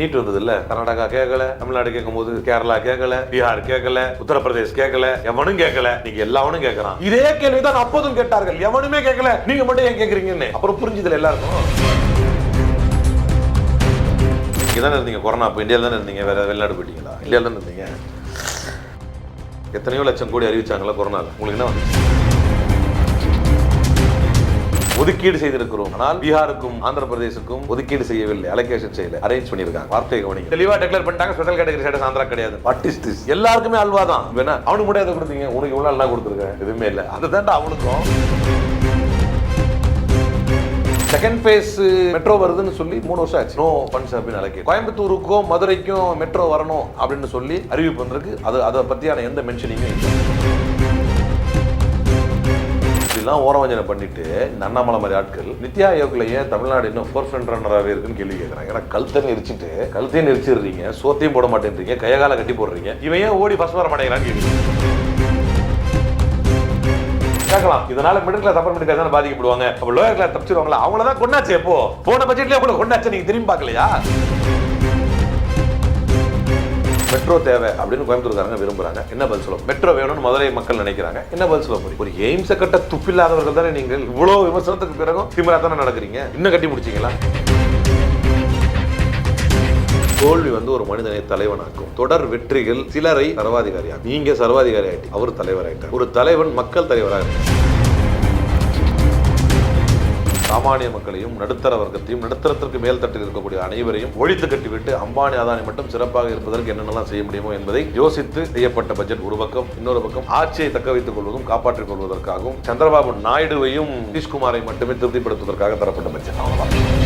NEET வந்தது இல்ல கர்நாடகா கேட்கல தமிழ்நாடு கேட்கும் போது கேரளா கேட்கல பீகார் கேட்கல உத்தரப்பிரதேஷ் கேட்கல எவனும் கேட்கல நீங்க எல்லாவனும் கேட்கறான் இதே கேள்விதான் அப்போதும் கேட்டார்கள். எவனுமே கேட்கல நீங்க மட்டும் ஏன் கேக்குறீங்கன்னு. அப்புறம் புரிஞ்சுதுல எல்லாருக்கும். இங்கே தானே இருந்தீங்க? கொரோனா அப்போ இந்தியாவில் தானே இருந்தீங்க? வேற வெளிநாடு போயிட்டீங்களா? இந்தியாவில் தானே இருந்தீங்க? எத்தனையோ லட்சம் கோடி அறிவிச்சாங்களா கொரோனால? உங்களுக்கு என்ன வந்துச்சு? ஒதுக்கீடு செய்திருக்கிறோம். ஆனால் பீகாருக்கும் ஆந்திர பிரதேசுக்கும் ஒதுக்கீடு செய்யவில்லை. அலோகேஷன் செய்யல. அரேஞ்ச் பண்ணிருக்காங்க வார்த்தையை கவனிங்க. தெளிவா டிக்ளேர் பண்ணிட்டாங்க. ஸ்பெஷல் கேட்டகரி ஸ்டேட்டஸ் ஆந்திரா கிடையாது. வாட் இஸ் திஸ் எல்லாருக்குமே அல்வா தான். வேணா அவனுக்கு மட்டும் எதை கொடுத்தீங்க? உனக்கு இவ்வளவு நல்லா கொடுத்துருக்கேன். எதுவுமே இல்லை. அதுதான்டா அவனுக்கும். செகண்ட் ஃபேஸ் மெட்ரோ வருதுன்னு சொல்லி மூணு வருஷம் ஆச்சு. நோ ஃபண்ட்ஸ் அப்படின்னு அழைக்க கோயம்புத்தூருக்கும் மதுரைக்கும் மெட்ரோ வரணும் அப்படின்னு சொல்லி அறிவிப்பு வந்திருக்கு. அது அதை பத்தியான எந்த மென்ஷனிங்கும் இல்லை. இப்படிலாம் ஓரவஞ்சனை பண்ணிட்டு இந்த அண்ணாமலை மாதிரி ஆட்கள். நித்யா ஆயோக்ல ஏன் தமிழ்நாடு இன்னும் ஃபோர் ஃப்ரண்ட் ரன்னராகவே இருக்குன்னு கேள்வி கேட்குறாங்க ஏன்னா கழுத்தையும் எரிச்சிட்டு கழுத்தையும் எரிச்சிடுறீங்க சோத்தையும் போட மாட்டேன்றீங்க கையகால கட்டி போடுறீங்க. இவன் ஏன் ஓடி ஃபர்ஸ்ட் வர மாட்டேங்கிறான்னு கேள்வி. கேட்கலாம். இதனால middle class upper middle class தானே பாதிக்கப்படுவாங்க. அப்போ லோயர் கிளாஸ் தப்பிச்சிருவாங்களா? அவங்கள தான் கொண்டாச்சு எப்போ போன பட்ஜெட்லயே அவங்கள கொண்டாச்சு நீங்க திரும்பி பார்க்கலையா? மெட்ரோ தேவை அப்படின்னு கோயம்புத்தூர்காரங்க விரும்புறாங்க. என்ன பதில் சொல்ல மெட்ரோ வேணும்னு மதுரை மக்கள் நினைக்கிறாங்க. என்ன பதில் சொல்ல முடியும்? ஒரு எய்ம்ஸை கட்ட துப்பில்லாதவர்கள் தானே நீங்கள்? இவ்வளவு விமர்சனத்துக்கு பிறகும் திமிரா தானே நடக்கிறீங்க? இன்னும் கட்டி முடிச்சீங்களா? தோல்வி வந்து ஒரு மனிதனை தலைவனாக்கும். தொடர் வெற்றிகள் சிலரை சர்வாதிகாரியாகும் நீங்க சர்வாதிகாரி ஆயிட்டு அவர் தலைவர் ஆயிட்டார் ஒரு தலைவன் மக்கள் தலைவராக சாமானிய மக்களையும் நடுத்தர வர்க்கத்தையும் நடுத்தரத்திற்கு மேல் தட்டில் இருக்கக்கூடிய அனைவரையும் ஒழித்து கட்டிவிட்டு அம்பானி அதானி மட்டும் சிறப்பாக இருப்பதற்கு என்னென்னலாம் செய்ய முடியுமோ என்பதை யோசித்து செய்யப்பட்ட பட்ஜெட் ஒரு பக்கம் இன்னொரு பக்கம் ஆட்சியை தக்க வைத்துக் கொள்வதும் காப்பாற்றிக் கொள்வதற்காகவும் சந்திரபாபு நாயுடுவையும் நிதிஷ்குமாரை மட்டுமே திருப்திப்படுத்துவதற்காக தரப்பட்ட பட்ஜெட். அவ்வளோதான்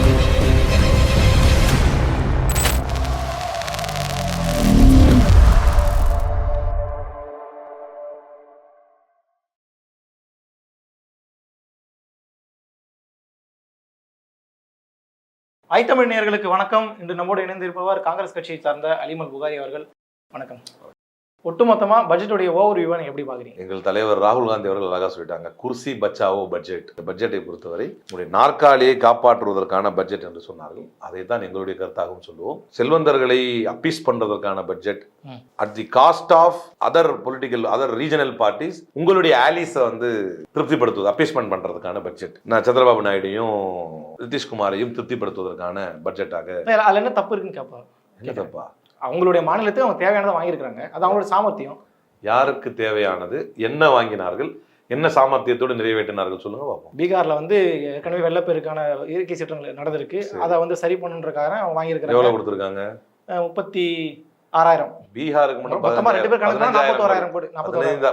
ஐத்தமிழ் நேர்களுக்கு வணக்கம். இன்று நம்மோடு இணைந்திருப்பவர் காங்கிரஸ் கட்சியை சார்ந்த அலிமல் புகாரி அவர்கள். வணக்கம். ஒட்டுமொத்தமா பட்ஜெட்டுடைய ஓவர் வியூவை நீங்க எப்படி பாக்குறீங்க? எங்கள் தலைவர் ராகுல் காந்தி அவர்கள் அழகா சொல்லிட்டாங்க குர்சி பச்சாவோ பட்ஜெட் இந்த பட்ஜெட்டை பொறுத்தவரை உங்களுடைய நாற்காலியை காப்பாற்றுவதற்கான பட்ஜெட் என்று சொன்னார்கள். அதை தான் எங்களுடைய கருத்தாகவும் சொல்லுவோம். செல்வந்தர்களை appease பண்றதற்கான budget. At the cost of other political other regional parties உங்களுடைய ஆலிஸை வந்து திருப்திப்படுத்துவது அப்பீஸ்மெண்ட் பண்றதுக்கான பட்ஜெட் நான் சந்திரபாபு நாயுடையும் நிதிஷ்குமாரையும் திருப்திப்படுத்துவதற்கான பட்ஜெட்டாக அதுல என்ன தப்பு இருக்குன்னு கேட்பா என்ன தப்பா? அவங்களுடைய மாநிலத்துக்கு அவங்க தேவையானதை வாங்கியிருக்காங்க அது அவங்களோட சாமர்த்தியம். யாருக்கு தேவையானது? என்ன வாங்கினார்கள்? என்ன சாமர்த்தியத்தோடு நிறைவேற்றினார்கள் சொல்லுங்க பார்ப்போம். பீகார்ல வந்து ஏற்கனவே வெள்ளப்பெருக்கான இயற்கை சீற்றங்கள் நடந்திருக்கு. அதை வந்து சரி பண்ணுன்றக்காக அவங்க எவ்வளவு வாங்கியிருக்காங்க கொடுத்துருக்காங்க? அஹ் முப்பத்தி ஆறாயிரம். பீகாருக்கு மட்டும்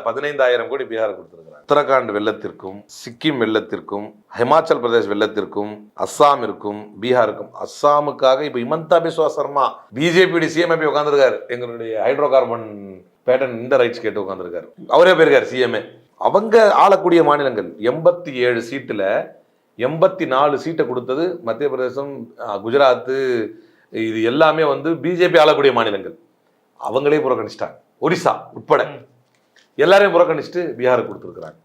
பதினைந்தாயிரம் கோடி. பீகாருக்கு கொடுத்துருக்காங்க உத்தரகாண்ட் வெள்ளத்திற்கும் சிக்கிம் வெள்ளத்திற்கும் ஹிமாச்சல் பிரதேஷ் வெள்ளத்திற்கும் அஸ்ஸாமிற்கும் பீகாருக்கும். அஸ்ஸாமுக்காக இப்ப இமந்தா பிஸ்வா சர்மா பிஜேபி சிஎம்ஏ போய் உட்காந்துருக்காரு எங்களுடைய ஹைட்ரோ கார்பன் பேட்டன் இந்த ரைட்ஸ் கேட்டு உட்காந்துருக்காரு அவரே போயிருக்காரு சிஎம்ஏ அவங்க ஆளக்கூடிய மாநிலங்கள் எண்பத்தி ஏழு சீட்டுல எண்பத்தி நாலு சீட்டை கொடுத்தது மத்திய பிரதேசம் அஹ், குஜராத்து இது எல்லாமே வந்து பிஜேபி ஆளக்கூடிய மாநிலங்கள். அவங்களே புறக்கணிச்சிட்டாங்க. ஒரிசா உட்பட. எல்லாரையும் புறக்கணிச்சுட்டு பீகாருக்கு கொடுத்துருக்குறாங்க.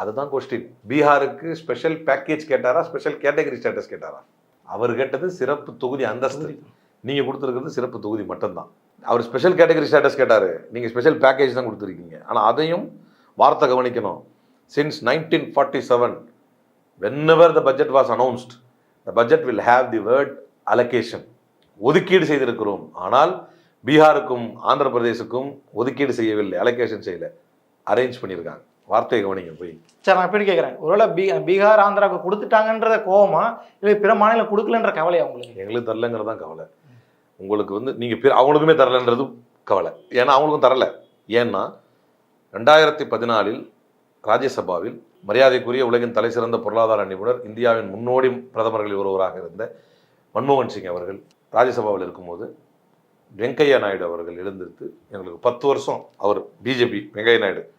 அதுதான் கொஸ்டின் பீகாருக்கு ஸ்பெஷல் பேக்கேஜ் கேட்டாரா? ஸ்பெஷல் கேட்டகரி ஸ்டேட்டஸ் கேட்டாரா? அவர் கேட்டது சிறப்பு தொகுதி அந்தஸ்து. நீங்க கொடுத்துருக்கிறது சிறப்பு தொகுதி மட்டும்தான். அவர் ஸ்பெஷல் கேட்டகரி ஸ்டேட்டஸ் கேட்டாரு. நீங்க ஸ்பெஷல் பேக்கேஜ் தான் கொடுத்துருக்கீங்க. ஆனா அதையும் வார்த்தை கவனிக்கணும். Since nineteen forty seven whenever the budget was announced the budget will have the word allocation ஒதுக்கீடு செய்திருக்கிறோம். ஆனால் பீகாருக்கும் ஆந்திர பிரதேசுக்கும் ஒதுக்கீடு செய்யவில்லை அலோகேஷன் செய்யல. அரேஞ்ச் பண்ணியிருக்காங்க. வார்த்தையை கவனிங்க போய். சரி நான் எப்படி கேட்கறேன். ஒருவேளை பீ பீகார் ஆந்திராவுக்கு கொடுத்துட்டாங்கன்றத கோவமா இல்லை பிற மாநிலம் கொடுக்கலன்ற கவலையா உங்களுக்கு? எங்களுக்கு தரலங்கிறது தான் கவலை. உங்களுக்கு வந்து நீங்கள் பிற அவங்களுக்குமே தரலன்றது கவலை. ஏன்னா அவங்களுக்கும் தரல. ஏன்னா ரெண்டாயிரத்தி பதினாலில் ராஜ்யசபாவில் மரியாதைக்குரிய உலகின் தலைசிறந்த பொருளாதார நிபுணர் இந்தியாவின் முன்னோடி பிரதமர்களில் ஒருவராக இருந்த மன்மோகன் சிங் அவர்கள் ராஜ்யசபாவில் இருக்கும்போது வெங்கையா நாயுடு அவர்கள் எழுந்திருத்து எங்களுக்கு பத்து வருஷம் அவர் பிஜேபி வெங்கையா நாயுடு.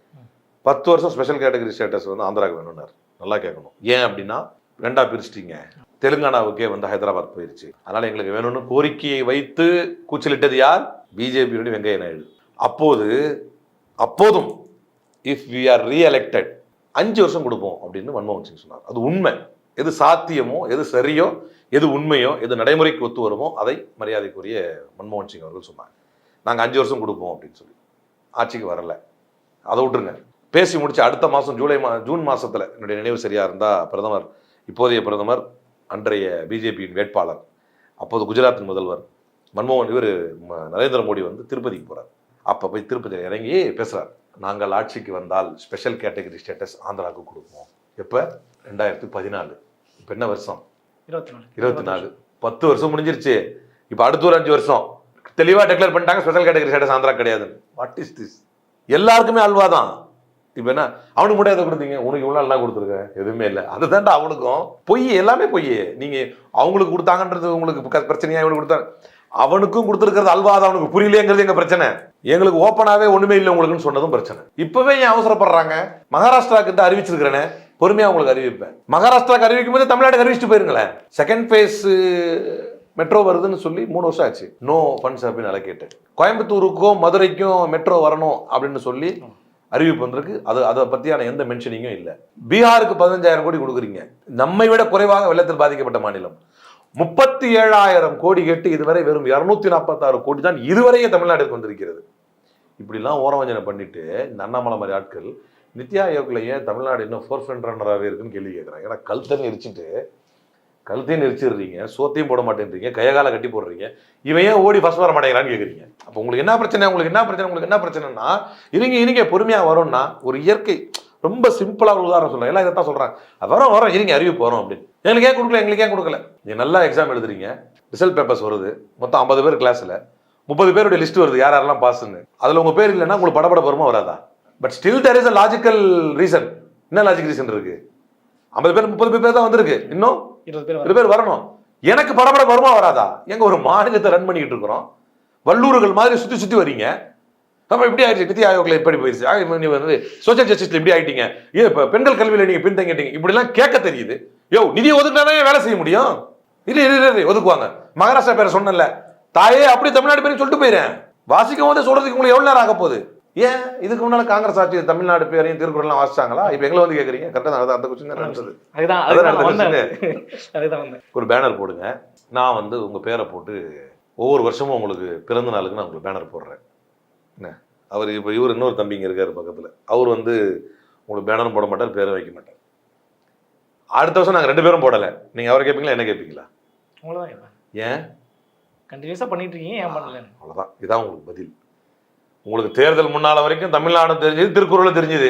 பத்து வருஷம் ஸ்பெஷல் கேட்டகரி ஸ்டேட்டஸ் வந்து ஆந்திராவுக்கு வேணும்னார். நல்லா கேட்கணும். ஏன் அப்படின்னா ரெண்டா பிரிச்சிட்டிங்க. தெலுங்கானாவுக்கே வந்து ஹைதராபாத் போயிருச்சு. அதனால எங்களுக்கு வேணும்னு கோரிக்கையை வைத்து கூச்சலிட்டது யார்? பிஜேபியுடைய வெங்கையா நாயுடு. அப்போது அப்போதும் இஃப் வி ஆர் ரீஎலெக்டட் அஞ்சு வருஷம் கொடுப்போம் அப்படின்னு மன்மோகன் சிங் சொன்னார். அது உண்மை. எது சாத்தியமோ எது சரியோ எது உண்மையோ எது நடைமுறைக்கு ஒத்து வருமோ அதை மரியாதைக்குரிய மன்மோகன் சிங் அவர்கள் சொன்னாங்க. நாங்கள் அஞ்சு வருஷம் கொடுப்போம் அப்படின்னு சொல்லி. ஆட்சிக்கு வரல. அதை விட்டுருங்க. பேசி முடிச்சு அடுத்த மாதம் ஜூலை மா ஜூன் மாதத்தில் என்னுடைய நினைவு சரியாக இருந்தால் பிரதமர் இப்போதைய பிரதமர் அன்றைய பிஜேபியின் வேட்பாளர் அப்போது குஜராத்தின் முதல்வர் மன்மோகன் இவர் நரேந்திர மோடி வந்து திருப்பதிக்கு போகிறார் அப்போ போய் திருப்பதியில் இறங்கி பேசுகிறார் நாங்கள் ஆட்சிக்கு வந்தால் ஸ்பெஷல் கேட்டகரி ஸ்டேட்டஸ் ஆந்திராவுக்கு கொடுப்போம். எப்போ? ரெண்டாயிரத்தி பதினாலு. இப்போ என்ன வருஷம்? இருபத்தி நாலு. இருபத்தி நாலு. பத்து வருஷம் முடிஞ்சிருச்சு. இப்போ அடுத்த ஒரு அஞ்சு வருஷம். தெளிவாக டெக்ளேர் பண்ணிட்டாங்க. ஸ்பெஷல் கேட்டகரி ஸ்டேட்டஸ் ஆந்திரா கிடையாது. வாட் இஸ் திஸ் எல்லாருக்குமே அல்வா தான் இப்போ என்ன? அவனுக்கு மட்டும் எதை கொடுத்தீங்க? உனக்கு இவ்வளோ நல்லா கொடுத்துருக்கேன் எதுவுமே இல்லை. அதுதான்டா அவனுக்கும். பொய் எல்லாமே பொய். நீங்கள் அவங்களுக்கு கொடுத்தாங்கன்றது உங்களுக்கு பிரச்சனையாக இவனுக்கு கொடுத்தாங்க அவனுக்கும் கொடுத்துருக்கிறது அல்வா அது அவனுக்கு புரியலையேங்கிறது எங்கள் பிரச்சனை? எங்களுக்கு ஓப்பனாகவே ஒன்றுமே இல்லை உங்களுக்குன்னு சொன்னதும் பிரச்சனை. இப்போவே ஏன் அவசரப்படுறாங்க? மகாராஷ்டிரா கிட்ட அறிவிச்சிருக்கிறேனே. பொறுமையாக உங்களுக்கு அறிவிப்பேன். மகாராஷ்டிராவுக்கு அறிவிக்கும் போது தமிழ்நாட்டுக்கு அறிவிச்சுட்டு போயிருங்களேன். செகண்ட் ஃபேஸ் மெட்ரோ வருதுன்னு சொல்லி மூணு வருஷம் ஆச்சு. நோ ஃபண்ட்ஸ் அப்படின்னு அலோகேட்டட் கோயம்புத்தூருக்கும் மதுரைக்கும் மெட்ரோ வரணும் அப்படின்னு சொல்லி அறிவிப்பு வந்திருக்கு. அது அதை பற்றியான எந்த மென்ஷனிங்கும் இல்லை. பீகாருக்கு பதினஞ்சாயிரம் கோடி கொடுக்குறீங்க. நம்மை விட குறைவாக வெள்ளத்தில் பாதிக்கப்பட்ட மாநிலம். முப்பத்தி ஏழாயிரம் கோடி கேட்டு இதுவரை வெறும் இரநூத்தி நாற்பத்தாறு கோடி தான் இதுவரையே தமிழ்நாட்டுக்கு வந்திருக்கிறது. இப்படிலாம் ஓரவஞ்சனை பண்ணிட்டு இந்த அண்ணாமலை மாதிரி ஆட்கள் நித்யா ஆயோக்கில் ஏன் தமிழ்நாடு இன்னும் ஃபோர் ஃப்ரண்ட் ரன்னராகவே இருக்குன்னு கேள்வி கேட்குறேன் ஏன்னா கழுத்தனை எரிச்சிட்டு கழுத்தையும் எரிச்சிடுறீங்க சோத்தையும் போட மாட்டேன்றீங்க கையகால கட்டி போடுறீங்க இவன் ஏன் ஓடி ஃபஸ்ட் வர மாட்டேங்கிறான்னு கேட்குறீங்க அப்போ உங்களுக்கு என்ன பிரச்சனை உங்களுக்கு என்ன பிரச்சனை உங்களுக்கு என்ன பிரச்சனைனா இருங்க இருங்க பொறுமையாக வரும்னா ஒரு இயற்கை ரொம்ப சிம்பிளாக ஒரு உதாரணம் சொல்கிறேன் எல்லாம் இதை தான் சொல்கிறாங்க வரோம் வரோம் இருங்க அறிவிப்பு வரும் அப்படின்னு. எங்களுக்கு ஏன் கொடுக்கல? எங்களுக்கு ஏன் கொடுக்கல? நீங்கள் நல்லா எக்ஸாம் எழுதுறீங்க ரிசல்ட் பேப்பர்ஸ் வருது மொத்தம் ஐம்பது பேர் கிளாஸில் முப்பது பேருடைய லிஸ்ட் வருது யார் யாரெல்லாம் பாஸ்ன்னு அதில் உங்கள் பேர் இல்லைன்னா உங்களுக்கு படபட வருமா வராதா? But still there is a logical reason என்ன லாஜிக் ரீசன் இருக்கு? ஐம்பது பேர் முப்பது பேர் தான் வந்திருக்கு. இன்னும் இருபது பேர் வரணும். எனக்கு படபட வருமா வராதா? எங்க ஒரு மாநிலத்தை ரன் பண்ணிக்கிட்டு இருக்கிறோம். வல்லூர்கள் மாதிரி சுத்தி சுத்தி வரீங்க. நம்ம இப்படி ஆயிடுச்சு. நிதி ஆயோக்ல இப்படி போயிடுச்சு வந்து சோசியல் ஜஸ்டிஸ்ல இப்படி ஆயிட்டீங்க. ஏன் இப்ப பெண்கள் கல்வியில நீங்க பின்தங்கிட்டீங்க இப்படிலாம் கேட்க தெரியுது. யோ நிதி ஒதுக்கினாதான் வேலை செய்ய முடியும்? இரு இரு, இரு ஒதுக்குவாங்க. மகாராஷ்டிரா பேரை சொன்னல தாயே அப்படி தமிழ்நாடு பேரையும் சொல்லிட்டு போயிறேன். வாசிக்கும் போது சொல்றதுக்கு உங்களுக்கு எவ்வளவு நேரம் ஆக போகுது? ஏன்? இதுக்கு முன்னால காங்கிரஸ் ஆட்சி தமிழ்நாடு பேரையும் திருக்குறள்லாம் வாசிச்சாங்களா? இப்ப எங்களை வந்து கேக்குறீங்க. கரெக்டா அந்த கொஸ்டின் நடந்தது? அதுதான் ஒரு பேனர் போடுங்க. நான் வந்து உங்கள் பேரை போட்டு ஒவ்வொரு வருஷமும் உங்களுக்கு பிறந்த நாளுக்கு நான் உங்களுக்கு பேனர் போடுறேன். என்ன? அவர் இப்போ இவர் இன்னொரு தம்பிங்க இருக்கார் பக்கத்தில். அவர் வந்து உங்களுக்கு பேனரும் போட மாட்டார் பேரும் வைக்க மாட்டார். அடுத்த வருஷம் நாங்கள் ரெண்டு பேரும் போடலை. நீங்கள் அவரை கேட்பீங்களா என்ன கேட்பீங்களா உங்களதான் ஏன்? கண்டினியூஸா பண்ணிட்டு இருக்கீங்க ஏன் பண்ணலன்னு? அவ்வளோதான் இதான் உங்களுக்கு பதில். உங்களுக்கு தேர்தல் முன்னால் வரைக்கும் தமிழ்நாடு தெரிஞ்சது திருக்குறளும் தெரிஞ்சது.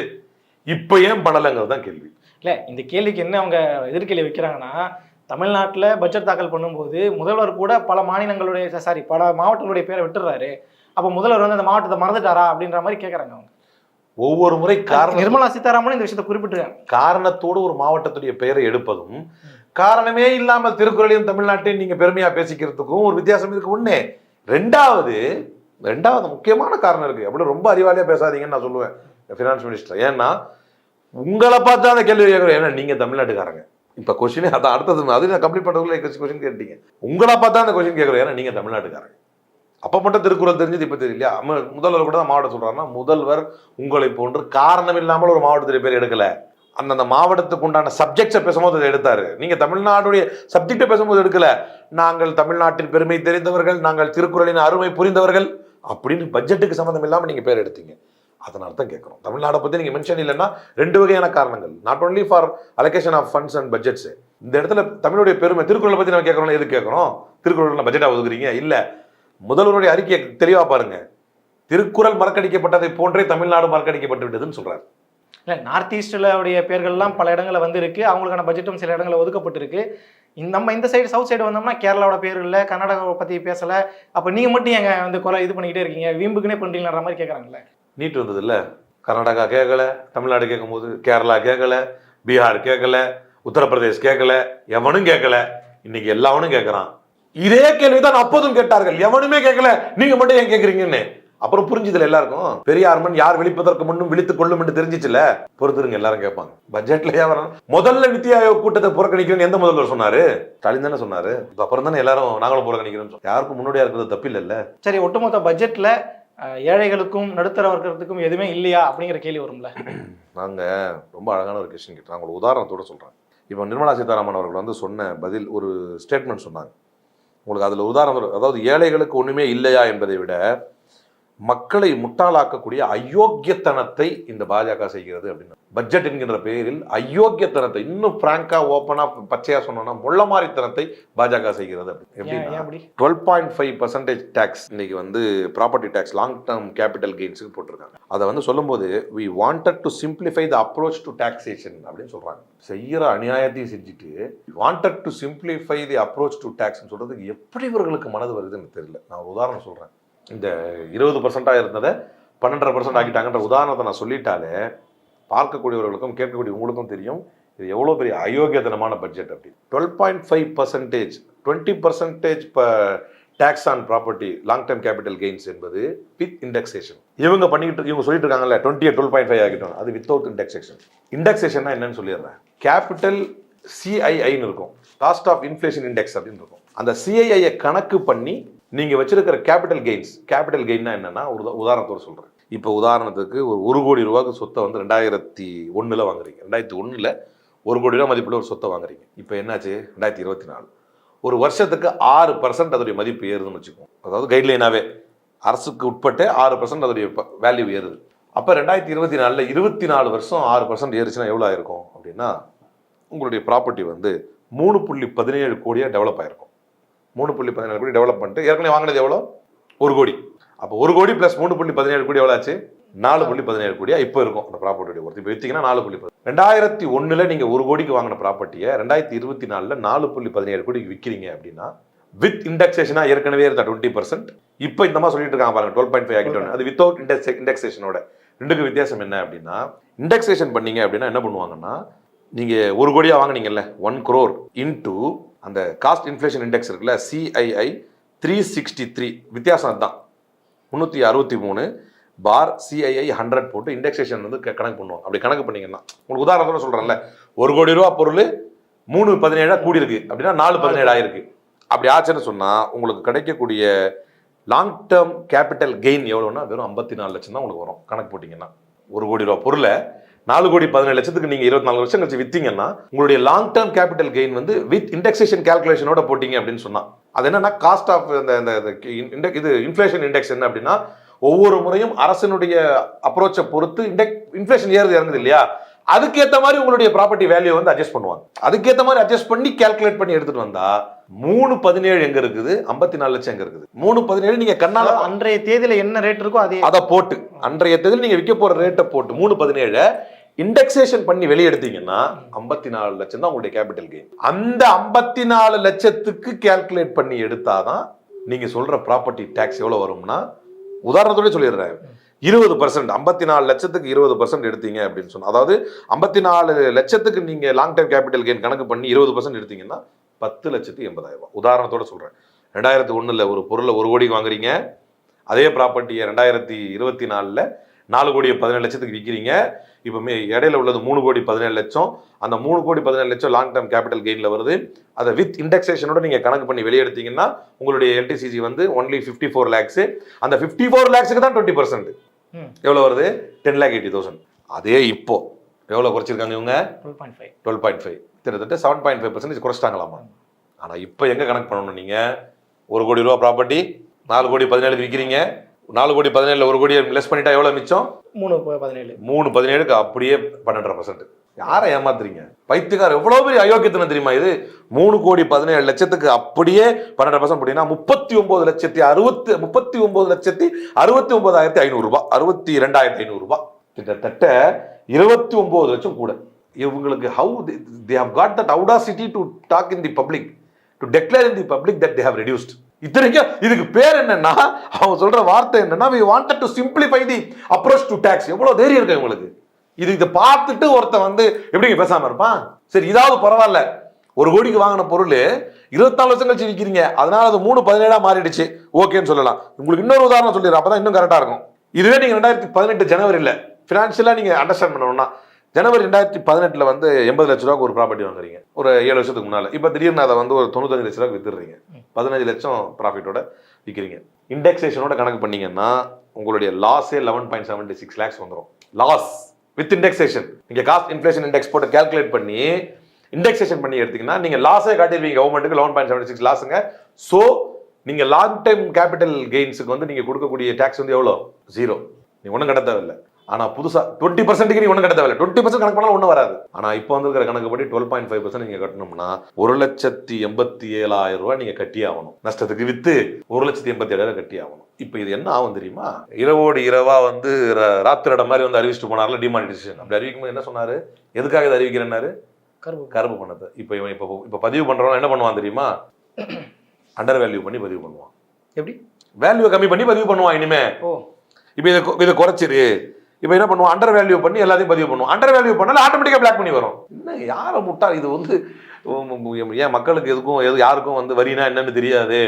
இப்போ ஏன் பண்ணலைங்கிறது தான் கேள்வி. இல்ல இந்த கேள்விக்கு என்ன அவங்க எதிர்கேள்வி வைக்கிறாங்கன்னா தமிழ்நாட்டுல பட்ஜெட் தாக்கல் பண்ணும்போது முதல்வர் கூட பல மாநிலங்களுடைய சாரி பல மாவட்டங்களுடைய பேரை விட்டுறாரு அப்ப முதல்வர் வந்து அந்த மாவட்டத்தை மறந்துட்டாரா அப்படின்ற மாதிரி கேக்குறாங்க அவங்க. ஒவ்வொரு முறை காரணம் நிர்மலா சீதாராமன் இந்த விஷயத்தை குறிப்பிட்டிருக்காங்க. காரணத்தோடு ஒரு மாவட்டத்துடைய பெயரை எடுப்பதும் காரணமே இல்லாமல் திருக்குறளையும் தமிழ்நாட்டையும் நீங்க பெருமையா பேசிக்கிறதுக்கும் ஒரு வித்தியாசம் இருக்கு. ஒண்ணு ரெண்டாவது ரெண்டாவது முக்கியமான காரணம் இருக்கு. அப்படி ரொம்ப அறிவாளியா பேசாதீங்கன்னு நான் சொல்லுவேன். ஃபினான்ஸ் மினிஸ்டர் ஏன்னா உங்களை பார்த்து அந்த கேள்வி கேட்குறோம். ஏன்னா நீங்க தமிழ்நாட்டுக்காரங்க. இப்போ கொஸ்டினே அதான் அடுத்தது. அது நான் கம்ப்ளீட் பண்றதுக்குள்ள கொஸ்டின் கேட்டீங்க. உங்களை பார்த்தா அந்த கொஸ்டின் கேட்குறோம். ஏன்னா நீங்க தமிழ்நாட்டுக்காரங்க. அப்போ மட்டும் திருக்குறள் தெரிஞ்சது இப்போ தெரியலையா? முதல்வர் கூட தான் மாவட்டம் சொல்கிறாருன்னா முதல்வர் உங்களை போன்று காரணம் இல்லாமல் ஒரு மாவட்டத்தில் பேர் எடுக்கலை. அந்தந்த மாவட்டத்துக்கு உண்டான சப்ஜெக்ட்ஸை பேசும்போது அதை எடுத்தாரு. நீங்கள் தமிழ்நாடுடைய சப்ஜெக்டை பேசும்போது எடுக்கலை. நாங்கள் தமிழ்நாட்டின் பெருமை தெரிந்தவர்கள் நாங்கள் திருக்குறளின் அருமை புரிந்தவர்கள். அப்படின்னு பட்ஜெட்டுக்கு சம்மந்தம் இல்லாமல் நீங்கள் பேர் எடுத்தீங்க. அதனால தான் கேட்குறோம். தமிழ்நாடை பற்றி நீங்கள் மென்ஷன் இல்லைன்னா ரெண்டு வகையான காரணங்கள். Not only for allocation of funds and budgets இந்த இடத்துல தமிழுடைய பெருமை திருக்குறளை பற்றி நம்ம கேட்குறோம் எது கேட்குறோம்? திருக்குறளில் பட்ஜெட்டாக ஒதுக்குறீங்க? இல்லை. முதல்வருடைய அறிக்கையை தெளிவாக பாருங்க. திருக்குறள் மறக்கடிக்கப்பட்டதை போன்றே தமிழ்நாடு மறக்கடிக்கப்பட்டு விட்டதுன்னு சொல்கிறார் இல்லை நார்த் ஈஸ்டில் உடைய பேர்கள்லாம் பல இடங்களில் வந்து அவங்களுக்கான பட்ஜெட்டும் சில இடங்களில் ஒதுக்கப்பட்டிருக்கு. நம்ம இந்த சைடு சவுத் சைடு வந்தோம்னா கேரளாவோட பேர் இல்லை கர்நாடகாவை பற்றி பேசலை. அப்போ நீங்கள் மட்டும் எங்கள் வந்து கொலை இது பண்ணிக்கிட்டே இருக்கீங்க? வீம்புக்குனே பண்ணுறீங்களா மாதிரி கேட்குறாங்கல்ல நீட் வந்தது இல்லை கர்நாடகா கேட்கலை தமிழ்நாடு கேட்கும்போது கேரளா கேட்கல பீகார் கேட்கல உத்தரப்பிரதேஷ் கேட்கல எவனும் கேட்கல இன்னைக்கு எல்லாவனும் கேட்குறான் இதே கேள்விதான் அப்போதும் கேட்டார்கள். எவனுமே கேட்கல நீங்க மட்டும் ஏன் கேட்குறீங்கன்னு அப்புறம் புரிஞ்சுதுல எல்லாருக்கும்? பெரியார்மன் யார் விழிப்பதற்கு முன்னும் விழித்துக் கொள்ளும் என்று தெரிஞ்சிச்சுல? பொறுத்துருங்க எல்லாரும் கேட்பாங்க. பட்ஜெட்ல ஏன் வரணும் முதல்ல நித்தி ஆயோக் கூட்டத்தை புறக்கணிக்கணும்னு எந்த முதல்வர் சொன்னாரு? ஸ்டாலின் தானே சொன்னாரு. அப்புறம் தானே எல்லாரும் நாங்களும் புறக்கணிக்கிறோம் யாருக்கும் முன்னோடியா இருக்கிறது தப்பு இல்லைல்ல? சரி ஒட்டுமொத்த பட்ஜெட்ல ஏழைகளுக்கும் நடுத்தர வர்க்கத்துக்கும் எதுவுமே இல்லையா அப்படிங்கிற கேள்வி வரும்ல? நாங்க ரொம்ப அழகான ஒரு கொஸ்டின் கேட்டோம். உங்களுக்கு உதாரணத்தோட சொல்றேன். இப்போ நிர்மலா சீதாராமன் அவர்கள் வந்து சொன்ன பதில் ஒரு ஸ்டேட்மெண்ட் சொன்னாங்க. உங்களுக்கு அதில் உதாரணம். அதாவது ஏழைகளுக்கு ஒன்றுமே இல்லையா என்பதை விட மக்களை முட்டாளாக்கக்கூடிய அயோக்கியத்தனத்தை இந்த பாஜக செய்கிறது அப்படின்னு. பட்ஜெட் என்கின்ற பெயரில் அயோக்கியத்தனத்தை இன்னும் பிராங்கா ஓப்பனா பச்சையா சொன்னோம்னா முள்ளமாரித்தனத்தை பாஜக செய்கிறது எப்படின்னா twelve point five percentage tax இன்னைக்கு வந்து property tax long term capital கெயின்ஸுக்கு போட்டிருக்காங்க. அதை வந்து சொல்லும்போது we wanted to simplify the approach to taxation அப்படின்னு சொல்றாங்க. செய்யற அநியாயத்தையும் செஞ்சுட்டு wanted to simplify the approach to டேக்ஸ்னு சொல்றதுக்கு எப்படி இவர்களுக்கு மனது வருதுன்னு தெரியல. நான் உதாரணம் சொல்றேன். இந்த இருபது பர்சன்டாக இருந்ததை பன்னெண்டரை பர்சன்ட் ஆக்கிட்டாங்கன்ற உதாரணத்தை நான் சொல்லிட்டாலே பார்க்கக்கூடியவர்களுக்கும் கேட்கக்கூடிய உங்களுக்கும் தெரியும். இது எவ்வளோ பெரிய அயோக்கியதனமான பட்ஜெட் அப்படி. Twelve point five percentage twenty percentage இப்போ tax on property long term capital gains என்பது வித் இண்டெக்ஸேஷன் இவங்க பண்ணிக்கிட்டு இவங்க சொல்லிட்டு இருக்காங்கல்ல டுவெண்ட்டி டுவெல் பாயிண்ட் ஃபைவ் ஆகிட்டோம் அது வித்தவுட் இண்டெக்ஸேஷன் இண்டெக்ஸேஷன்னா என்னன்னு சொல்லிடுறேன். கேபிட்டல் சிஐஐன்னு இருக்கும். காஸ்ட் ஆஃப் இன்ஃப்ளேஷன் இண்டெக்ஸ் அப்படின்னு இருக்கும். அந்த சிஐஐயை கணக்கு பண்ணி நீங்கள் வச்சிருக்கிற கேபிட்டல் கெயின்ஸ் கேபிட்டல் கெயின்னா என்னென்னா ஒரு உதாரணத்தோடு சொல்கிறேன் இப்போ உதாரணத்துக்கு ஒரு ஒரு கோடி ரூபாய்க்கு சொத்தை வந்து ரெண்டாயிரத்தி ஒன்றில் வாங்குறீங்க. ரெண்டாயிரத்தி ஒன்றில் ஒரு கோடி ரூபா மதிப்புள்ள ஒரு சொத்தை வாங்குறீங்க. இப்போ என்னாச்சு? ரெண்டாயிரத்தி இருபத்தி நாலு. ஒரு வருஷத்துக்கு ஆறு பர்சன்ட் அதோடைய மதிப்பு ஏறுதுன்னு வச்சுக்கோங்க. அதாவது கைட்லைனாவே அரசுக்கு உட்பட்டு ஆறு பர்சன்ட் அதோடைய வேல்யூ ஏறுது. அப்போ ரெண்டாயிரத்தி இருபத்தி நாலில் இருபத்தி நாலு வருஷம் ஆறு பர்சன்ட் ஏறுச்சுன்னா எவ்வளோ ஆயிருக்கும்? அப்படின்னா உங்களுடைய ப்ராப்பர்ட்டி வந்து மூணு புள்ளி பதினேழு கோடியாக டெவலப் ஆயிருக்கும். மூணு புள்ளி பதினேழு கோடி டெவலப் பண்ணிட்டு ஏற்கனவே வாங்கினது எவ்வளோ? ஒரு கோடி. அப்போ ஒரு கோடி ப்ளஸ் மூணு புள்ளி பதினேழு கோடி எவ்வளோ ஆச்சு? நாலு புள்ளி பதினேழு கோடியா? இப்போ இருக்கும் அந்த ப்ராப்பர்ட்டியோட ஒருத்தி இப்போ விற்றீங்கன்னா நாலு புள்ளி பதி- ரெண்டாயிரத்தி ஒன்றில் நீங்கள் ஒரு கோடிக்கு வாங்கின ப்ராப்பர்ட்டியை ரெண்டாயிரத்தி இருபத்தி நாலில் நாலு புள்ளி பதினேழு கோடிக்கு விற்கிறீங்க அப்படின்னா வித் இண்டெக்ஸேஷனாக ஏற்கனவே இருந்தா டுவெண்ட்டி பர்சன்ட் இப்போ இந்த மாதிரி சொல்லிட்டு இருக்காங்க பாருங்க டுவெல் பாயிண்ட் ஃபைவ் ஆகிட்டோம் அது வித்தவுட் இண்டெக்ஸ் இண்டெக்ஸேஷனோட ரெண்டுக்கு வித்தியாசம் என்ன அப்படின்னா இண்டெக்ஸேஷன் பண்ணீங்க அப்படின்னா என்ன பண்ணுவாங்கன்னா நீங்கள் ஒரு கோடியாக வாங்குனீங்கல்ல ஒன் crore இன்டூ அந்த காஸ்ட் இன்ஃப்ளேஷன் இண்டெக்ஸ் இருக்குல்ல சிஐஐ த்ரீ சிக்ஸ்டி த்ரீ வித்தியாசம் அதுதான். முந்நூற்றி அறுபத்தி மூணு பார் சிஐஐ ஹண்ட்ரட் போட்டு இண்டெக்ஸேஷன் வந்து க- கணக்கு பண்ணுவோம் அப்படி கணக்கு பண்ணிங்கன்னா உங்களுக்கு உதாரணத்தோட சொல்கிறேன்ல ஒரு கோடி ரூபா பொருள் மூணு பதினேழா கூடியிருக்கு. அப்படின்னா நாலு பதினேழு ஆயிருக்கு. அப்படி ஆச்சுன்னு சொன்னால் உங்களுக்கு கிடைக்கக்கூடிய லாங் டேர்ம் கேபிட்டல் கெயின் எவ்வளோன்னா வெறும் ஐம்பத்தி நாலு லட்சம் தான் உங்களுக்கு வரும் கணக்கு போட்டிங்கன்னா. ஒரு கோடி ரூபா பொருளை நாலு கோடி பதினேழு லட்சத்துக்கு நீங்க இருபத்தி நாலு வருஷம் கழிச்சு வித்தீங்கன்னா உங்களுடைய லாங் டேர்ம் கேபிட்டல் கெயின் வந்து வித் இண்டெக்ஸேஷன் கால்குலேஷனோட போட்டீங்க அப்படின்னு சொன்னா அது என்னன்னா காஸ்ட் ஆஃப் இந்த இது இன்ஃப்ளேஷன் இண்டெக்ஸ் என்ன அப்படின்னா ஒவ்வொரு முறையும் அரசினுடைய அப்ரோச்சை பொறுத்து இண்டெக் இன்ஃப்ளேஷன் ஏறுது இறங்குது இல்லையா? அதுக்கேற்ற மாதிரி உங்களுடைய ப்ராப்பர்ட்டி வேல்யூ வந்து அட்ஜஸ்ட் பண்ணுவாங்க. அதுக்கேற்ற மாதிரி அட்ஜஸ்ட் பண்ணி கால்குலேட் பண்ணி எடுத்துட்டு வந்தா மூணு பதினேழு எங்க இருக்குது? ஐம்பத்தி நாலு லட்சம் எங்க இருக்குது? மூணு பதினேழு நீங்க கண்ணால அன்றைய தேதியில என்ன ரேட் இருக்கோ அதே அதை போட்டு அன்றைய தேதியில் நீங்க விற்க போற ரேட்டை போட்டு மூணு பதினேழு இண்டெக்ஸேஷன் பண்ணி வெளியெடுத்தீங்கன்னா ஐம்பத்தி நாலு லட்சம் தான் உங்களுடைய கேபிட்டல் கெயின் அந்த ஐம்பத்தி நாலு லட்சத்துக்கு கேல்குலேட் பண்ணி எடுத்தாதான் நீங்க சொல்ற ப்ராப்பர்ட்டி டேக்ஸ் எவ்வளவு வரும்னா உதாரணத்தோட சொல்லிடுறேன். இருபது பர்சன்ட் ஐம்பத்தி நாலு லட்சத்துக்கு இருபது பர்சன்ட் எடுத்தீங்க அப்படின்னு சொன்னால் அதாவது ஐம்பத்தி நாலு லட்சத்துக்கு நீங்க லாங் டைம் கேபிட்டல் கெயின் கணக்கு பண்ணி இருபது பர்சன்ட் எடுத்தீங்கன்னா பத்து லட்சத்து எண்பதாயிரம் ரூபாய். உதாரணத்தோட சொல்றேன். ரெண்டாயிரத்தி ஒண்ணுல ஒரு பொருளை ஒரு கோடிக்கு வாங்குறீங்க. அதே ப்ராப்பர்ட்டியை ரெண்டாயிரத்தி இருபத்தி நாலில் நாலு கோடியை பதினேழு லட்சத்துக்கு விற்கிறீங்க இப்போ இடையில உள்ளது மூணு கோடி பதினேழு லட்சம். அந்த மூணு கோடி பதினேழு லட்சம் லாங் டேர்ம் கேபிட்டல் கெயினில் வருது. அதை வித் இண்டெக்ஸேஷனோட நீங்கள் கணக்கு பண்ணி வெளியெடுத்தீங்கன்னா உங்களுடைய எல்டிசிஜி வந்து ஒன்லி ஃபிஃப்டி ஃபோர் லேக்ஸு அந்த ஃபிஃப்டி ஃபோர் லேக்ஸுக்கு தான் டுவெண்ட்டி பர்சன்ட். எவ்வளோ வருது? டென் லேக் எயிட்டி தௌசண்ட் அதே இப்போ. எவ்வளோ குறைச்சிருக்காங்க இவங்க? Twelve point five twelve point five கிட்டத்தட்ட செவன் பாயிண்ட் ஃபைவ் பர்சன்டேஜ் குறைச்சிட்டாங்களாமா? ஆனால் இப்போ எங்கே கணக்கு பண்ணணும் நீங்கள் ஒரு கோடி ரூபா ப்ராப்பர்ட்டி நாலு கோடி பதினேழுக்கு விற்கிறீங்க நாலு கோடி பதினேழுல ஒரு கோடி லெஸ் பண்ணிட்டா எவ்வளோ மிச்சம்? மூணு பதினேழு. மூணு பதினேழுக்கு அப்படியே பன்னெண்டரை பர்சன்ட் யாரை ஏமாத்துறீங்க? பைத்தியக்கார எவ்வளோ பெரிய அயோக்கியத்தனம் தெரியுமா இது? மூணு கோடி பதினேழு லட்சத்துக்கு அப்படியே பன்னெண்டு பர்சன்ட் போட்டீங்கன்னா முப்பத்தி ஒன்பது லட்சத்தி அறுபத்தி முப்பத்தி ஒன்பது லட்சத்தி அறுபத்தி ஒன்பதாயிரத்தி ஐநூறு ரூபாய். அறுபத்தி ரெண்டாயிரத்தி ஐநூறு ரூபாய். கிட்டத்தட்ட இருபத்தி ஒன்பது லட்சம் கூட. இவங்களுக்கு how they have got that audacity to talk in the public to declare in the public that they have reduced இத்தனைக்கும் இதுக்கு பேர் என்னன்னா அவங்க சொல்ற வார்த்தை என்னன்னா we wanted to simplify the approach to tax எவ்வளவு தைரியம் இருக்கு உங்களுக்கு இது இதை பார்த்துட்டு ஒருத்தன் வந்து எப்படிங்க பேசாம இருப்பான்? சரி இதாவது பரவாயில்ல. ஒரு கோடிக்கு வாங்கின பொருள் இருபத்தாலு வருஷம் கழிச்சு விற்கிறீங்க அதனால அது மூணு பதினேழா மாறிடுச்சு. ஓகேன்னு சொல்லலாம். உங்களுக்கு இன்னொரு உதாரணம் சொல்லிடுறேன். அப்பதான் இன்னும் கரெக்டா இருக்கும். இதுவே நீங்க ரெண்டாயிரத்தி பதினெட்டு ஜனவரியில் ஃபினான்ஷியலாக நீங்க அண்டர்ஸ்டாண்ட் பண்ணணும்னா ஜனவரி ரெண்டாயிரத்தி பதினெட்டுல வந்து எண்பது லட்ச ரூபாய்க்கு ஒரு ப்ராப்பர்ட்டி வாங்குறீங்க. ஒரு ஏழு வருஷத்துக்கு முன்னால். இப்போ திடீர்னு அதை வந்து ஒரு தொண்ணூத்தஞ்சு லட்ச ரூபாய்க்கு வித்துடுறீங்க. பதினஞ்சு லட்சம் ப்ராஃபிட்டோட விற்கிறீங்க இண்டெக்ஸேஷனோட கணக்கு பண்ணீங்கன்னா உங்களுடைய லாஸே eleven point seventy six lakhs வந்துடும் லாஸ் வித் இண்டெக்ஸேஷன் நீங்கள் காஸ்ட் இன்ஃப்ளேஷன் இண்டெக்ஸ் போட்டு கால்குலேட் பண்ணி இண்டெக்ஸேஷன் பண்ணி எடுத்தீங்கன்னா நீங்கள் லாஸே காட்டிடுவீங்க கவர்மெண்ட்டுக்கு லெவன் பாயிண்ட் செவன்டி சிக்ஸ் லாஸுங்க ஸோ நீங்கள் லாங் டைம் கேபிட்டல் கெயின்ஸுக்கு வந்து நீங்கள் கொடுக்கக்கூடிய டேக்ஸ் வந்து எவ்வளோ ஜீரோ நீங்கள் ஒன்றும் கட்ட தேவையில்லை. ஆனா புதுசா டுவெண்ட்டி பர்சன்ட்டுக்கு நீ ஒன்றும் கட்ட தேவையில்லை. டுவெண்ட்டி பர்சன்ட் கணக்கு பண்ணாலும் ஒன்றும் வராது. ஆனா இப்போ வந்து இருக்கிற கணக்கு படி டுவெல் பாயிண்ட் ஃபைவ் பர்சன்ட் நீங்க கட்டணும்னா ஒரு லட்சத்தி எண்பத்தி ஏழாயிரம் ரூபாய் நீங்க கட்டி ஆகணும். நஷ்டத்துக்கு வித்து ஒரு லட்சத்தி எண்பத்தி ஏழாயிரம் கட்டி ஆகணும். இப்போ இது என்ன ஆகும் தெரியுமா? இரவோடு இரவா வந்து ராத்திரிட மாதிரி வந்து அறிவிச்சிட்டு போனார்ல டிமானிட்டேஷன் அப்படி அறிவிக்கும் போது என்ன சொன்னாரு? எதுக்காக இதை அறிவிக்கிறேன்னாரு? கருப்பு. கருப்பு பணத்தை. இப்போ இவன் இப்போ இப்போ பதிவு பண்றவன் என்ன பண்ணுவான் தெரியுமா? அண்டர் வேல்யூ பண்ணி பதிவு பண்ணுவான். எப்படி? வேல்யூ கம்மி பண்ணி பதிவு பண்ணுவான் இனிமே. ஓ. இப்போ இதை இதை குறைச்சிரு. இப்போ என்ன பண்ணுவோம்? அண்டர் வேல்யூ பண்ணி எல்லாத்தையும் பதிவு பண்ணுவோம். அண்டர் வேல்யூ பண்ணால் ஆட்டோமேட்டிக்காக பிளாக் பண்ணி வரும். என்ன யாரை முட்டா இது வந்து ஏன் மக்களுக்கு எதுக்கும் எது யாருக்கும் வந்து வரினா என்னன்னு தெரியாது.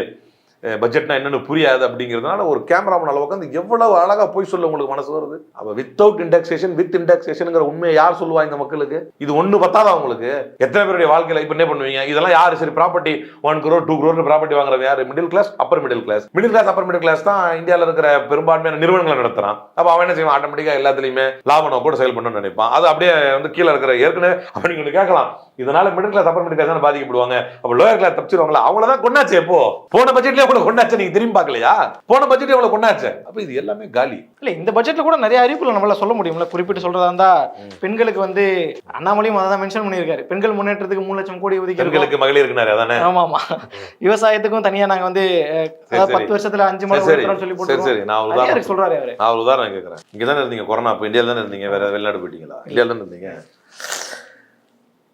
பட்ஜெட்னா என்னன்னு புரியாது அப்படிங்கிறதுனால ஒரு கேமராமேன் அளவுக்கு உட்காந்து எவ்வளவு அழகா போய் சொல்ல உங்களுக்கு மனசு வருது? அப்ப வித்தவுட் இண்டெக்ஸேஷன் வித் இண்டெக்ஸேஷன்ங்கிற உண்மையை யார் சொல்லுவா இந்த மக்களுக்கு? இது ஒண்ணு பத்தாதா உங்களுக்கு? எத்தனை பேருடைய வாழ்க்கையில இப்போ என்ன பண்ணுவீங்க? இதெல்லாம் யார்? சரி property one crore two crore property வாங்குறவங்க யாரு? Middle class upper middle class middle class upper middle class தான் இந்தியாவில் இருக்கிற பெரும்பான்மையான நிறுவனங்களை நடத்துறான். அப்போ அவன் என்ன செய்வான்? ஆட்டோமேட்டிக்கா லாபம் லாப கூட செயல்படணும்னு நினைப்பான். அது அப்படியே வந்து கீழே இருக்கிற ஏற்கனவே அப்ப நீங்க கேட்கலாம். இதனால middle class upper middle class பாதிக்கப்படுவாங்க. அப்போ லோயர் கிளாஸ் தப்பிச்சிருவாங்களா அவங்கள தான் கொண்டாச்சு எப்போ? போன பட்ஜெட்லேயே கூட கொண்டாச்சு நீங்க திரும்பி பார்க்கலையா? போன பட்ஜெட் எவ்வளவு கொண்டாச்சு? அப்ப இது எல்லாமே காலி. இல்ல இந்த பட்ஜெட்ல கூட நிறைய அறிவிப்புல நம்மளால சொல்ல முடியும்ல. குறிப்பிட்டு சொல்றதா இருந்தா பெண்களுக்கு வந்து அண்ணாமலையும் அதை தான் மென்ஷன் பண்ணியிருக்காரு. பெண்கள் முன்னேற்றத்துக்கு மூணு லட்சம் கோடி ஒதுக்கி. பெண்களுக்கு மகளிருக்குனாரு அதானே? ஆமா ஆமா விவசாயத்துக்கும் தனியா நாங்க வந்து. பத்து வருஷத்துல அஞ்சு உயர்த்துறோம்னு சொல்லி போட்டுருக்கோம் சரி. நான் உதாரணம் சொல்றாரு அவரு. நான் உதாரணம் கேட்குறேன் இங்கே தானே இருந்தீங்க கொரோனா? அப்போ இந்தியாவில் தானே இருந்தீங்க? வேற வெளிநாடு போயிட்டீங்களா? இந்தியாவில் தானே இருந்தீங்க?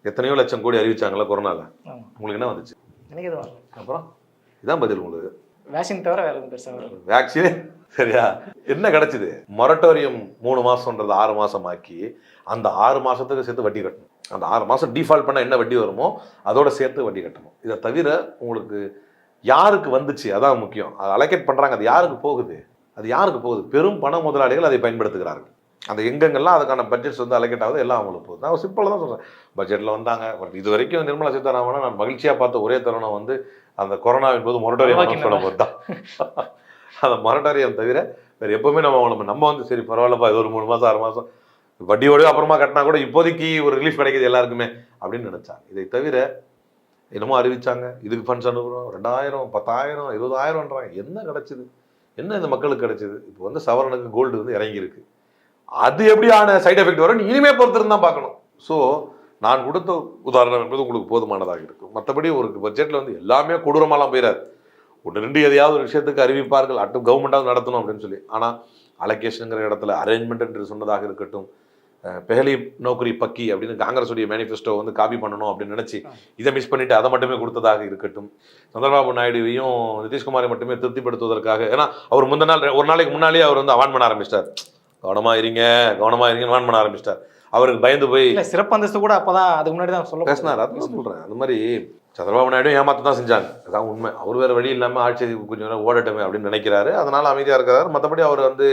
எத்தனையோ லட்சம் கோடி அறிவிச்சாங்களா கொரோனால. உங்களுக்கு என்ன வந்துச்சு. அப்புறம்? இதான் பதில் உங்களுக்கு. வேக்சின் தவிர வேற எதுவும் பெருசா வரல. வேக்சின் சரியா? என்ன கிடைச்சது? மொரட்டோரியம் மூணு மாசம்ன்றது ஆறு மாசம் ஆக்கி அந்த ஆறு மாசத்துக்கு சேர்த்து வட்டி கட்டணும். அந்த ஆறு மாசம் டிஃபால்ட் பண்ண என்ன வட்டி வருமோ அதோட சேர்த்து வட்டி கட்டணும். இதை தவிர உங்களுக்கு யாருக்கு வந்துச்சு? அதான் முக்கியம். அதை அலோகேட் பண்றாங்க. அது யாருக்கு போகுது? அது யாருக்கு போகுது? பெரும் பண முதலாளிகள் அதை பயன்படுத்துகிறார்கள். அந்த எங்கெங்கெல்லாம் அதுக்கான பட்ஜெட்ஸ் வந்து அலோகேட் ஆகுது எல்லாம் அவங்களுக்கு போகுது. நான் சிம்பிளாக தான் சொல்றேன். பட்ஜெட்டில் வந்தாங்க. பட் இது வரைக்கும் நிர்மலா சீதாராமனை நான் மகிழ்ச்சியாக பார்த்த ஒரே தருணம் வந்து அந்த கொரோனாவின் போது மொரட்டோரியம். சொல்லும் போது தான் அந்த மொரட்டோரியம் தவிர வேற எப்பவுமே நம்ம நம்ம நம்ம வந்து சரி பரவாயில்லப்பா இது ஒரு மூணு மாசம் ஆறு மாசம் வட்டியோடய அப்புறமா கட்டினா கூட இப்போதைக்கு ஒரு ரிலீஃப் கிடைக்குது எல்லாருக்குமே அப்படின்னு நினைச்சாங்க. இதை தவிர என்னமோ அறிவிச்சாங்க. இதுக்கு ஃபண்ட்ஸ் அனுப்புகிறோம் ரெண்டாயிரம் பத்தாயிரம் இருபதாயிரம்ன்றாங்க. என்ன கிடைச்சது? என்ன இந்த மக்களுக்கு கிடைச்சது? இப்போ வந்து சவரனுக்கு கோல்டு வந்து இறங்கியிருக்கு. அது எப்படியான சைடு எஃபெக்ட் வரும்? இனிமே பொறுத்திருந்து தான் பார்க்கணும். ஸோ நான் கொடுத்த உதாரணம் என்பது உங்களுக்கு போதுமானதாக இருக்கும். மற்றபடி ஒரு பட்ஜெட்டில் வந்து எல்லாமே கொடூரமாலாம் போயிடாது ஒன்று ரெண்டு எதையாவது ஒரு விஷயத்துக்கு அறிவிப்பார்கள் அட்டு கவர்மெண்ட்டாவது நடத்தணும் அப்படின்னு சொல்லி. ஆனால் அலோகேஷனுங்கிற இடத்துல அரேஞ்ச்மெண்ட் என்று சொன்னதாக இருக்கட்டும் பெஹலி நௌக்கரி பக்கி அப்படின்னு காங்கிரஸுடைய மேனிஃபெஸ்டோ வந்து காப்பி பண்ணணும் அப்படின்னு நினச்சி இதை மிஸ் பண்ணிட்டு அதை மட்டுமே கொடுத்ததாக இருக்கட்டும். சந்திரபாபு நாயுடுவையும் நிதிஷ்குமாரை மட்டுமே திருப்திப்படுத்துவதற்காக ஏன்னா அவர் முந்தின நாள் ஒரு நாளைக்கு முன்னாலேயே அவர் வந்து அவான் பண்ண ஆரம்பிச்சிட்டார். கவனமா இருங்க கவனமா இருங்கன்னு வான் பண்ண ஆரம்பிச்சிட்டார். அவருக்கு பயந்து போய் சிறப்பு அந்தஸ்து கூட அப்பதான் அதுக்கு முன்னாடி தான் சொல்ல பேசினார். அதான் சொல்றேன். அந்த மாதிரி சந்திரபாபு நாயுடு ஏமாத்த தான் செஞ்சாங்க. அதான் உண்மை. அவர் வேற வழி இல்லாம ஆட்சி கொஞ்சம் நேரம் ஓடட்டுமே அப்படின்னு நினைக்கிறாரு. அதனால அமைதியா இருக்கிறாரு. மற்றபடி அவர் வந்து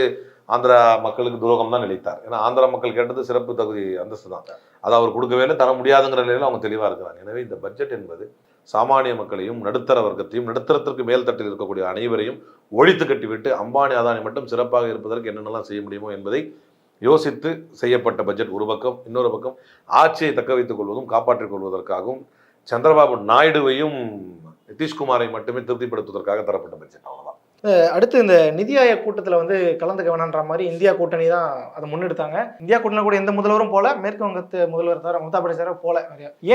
ஆந்திரா மக்களுக்கு துரோகம் தான் நினைத்தார். ஏன்னா ஆந்திரா மக்கள் கேட்டது சிறப்பு தகுதி அந்தஸ்து தான். அதை அவர் கொடுக்கவே இல்லை. தர முடியாதுங்கிற நிலையில அவங்க தெளிவா இருக்கிறாங்க. எனவே இந்த பட்ஜெட் என்பது சாமானிய மக்களையும் நடுத்தர வர்க்கத்தையும் நடுத்தரத்திற்கு மேல் தட்டில் இருக்கக்கூடிய அனைவரையும் ஒழித்து கட்டிவிட்டு அம்பானி அதானி மட்டும் சிறப்பாக இருப்பதற்கு என்னென்னலாம் செய்ய முடியுமோ என்பதை யோசித்து செய்யப்பட்ட பட்ஜெட் ஒரு பக்கம் இன்னொரு பக்கம் ஆட்சியை தக்க வைத்துக் கொள்வதும் காப்பாற்றிக் கொள்வதற்காகவும் சந்திரபாபு நாயுடுவையும் நிதிஷ்குமாரை மட்டுமே திருப்திப்படுத்துவதற்காக தரப்பட்ட பட்ஜெட் அவ்வளோதான் அடுத்து இந்த நிதி ஆயோக் கூட்டத்தில் வந்து கலந்துக்க வேணான்ற மாதிரி இந்தியா கூட்டணி தான் அதை முன்னெடுத்தாங்க. இந்தியா கூட்டணி கூட எந்த முதல்வரும் போல மேற்கு வங்கத்து முதல்வர் தவிர மம்தா பானர்ஜி போல.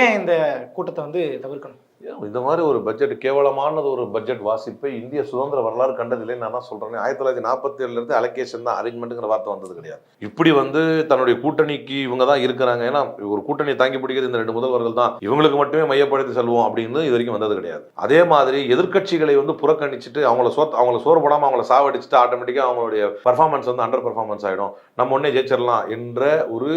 ஏன் இந்த கூட்டத்தை வந்து தவிர்க்கணும்? இந்த மாதிரி ஒரு பட்ஜெட் கேவலமானது ஒரு பட்ஜெட் வாசிப்பை இந்திய சுதந்திர வரலாறு கண்டதில்லை. நான் தான் சொல்றேன். ஆயிரத்தி தொள்ளாயிரத்தி நாற்பத்தி ஏழுலேருந்து அலோகேஷன் தான் அரேஞ்ச்மெண்ட்டுங்கிற வார்த்தை வந்தது கிடையாது. இப்படி வந்து தன்னுடைய கூட்டணிக்கு இவங்க தான் இருக்கிறாங்க. ஏன்னா ஒரு கூட்டணியை தாங்கி பிடிக்கிறது இந்த ரெண்டு முதல்வர்கள் தான். இவங்களுக்கு மட்டுமே மையப்படுத்தி செல்வோம் அப்படின்னு இது வரைக்கும் வந்தது கிடையாது. அதே மாதிரி எதிர்க்கட்சிகளை வந்து புறக்கணிச்சுட்டு அவங்கள சோ அவங்கள சோறு போடாமல் அவங்கள சாவடிச்சுட்டு ஆட்டோமேட்டிக்காக அவங்களுடைய பர்ஃபார்மன்ஸ் வந்து அண்டர் பர்ஃபார்மன்ஸ் ஆகிடும் நம்ம ஒன்னே ஜெயிச்சிடலாம் என்ற ஒரு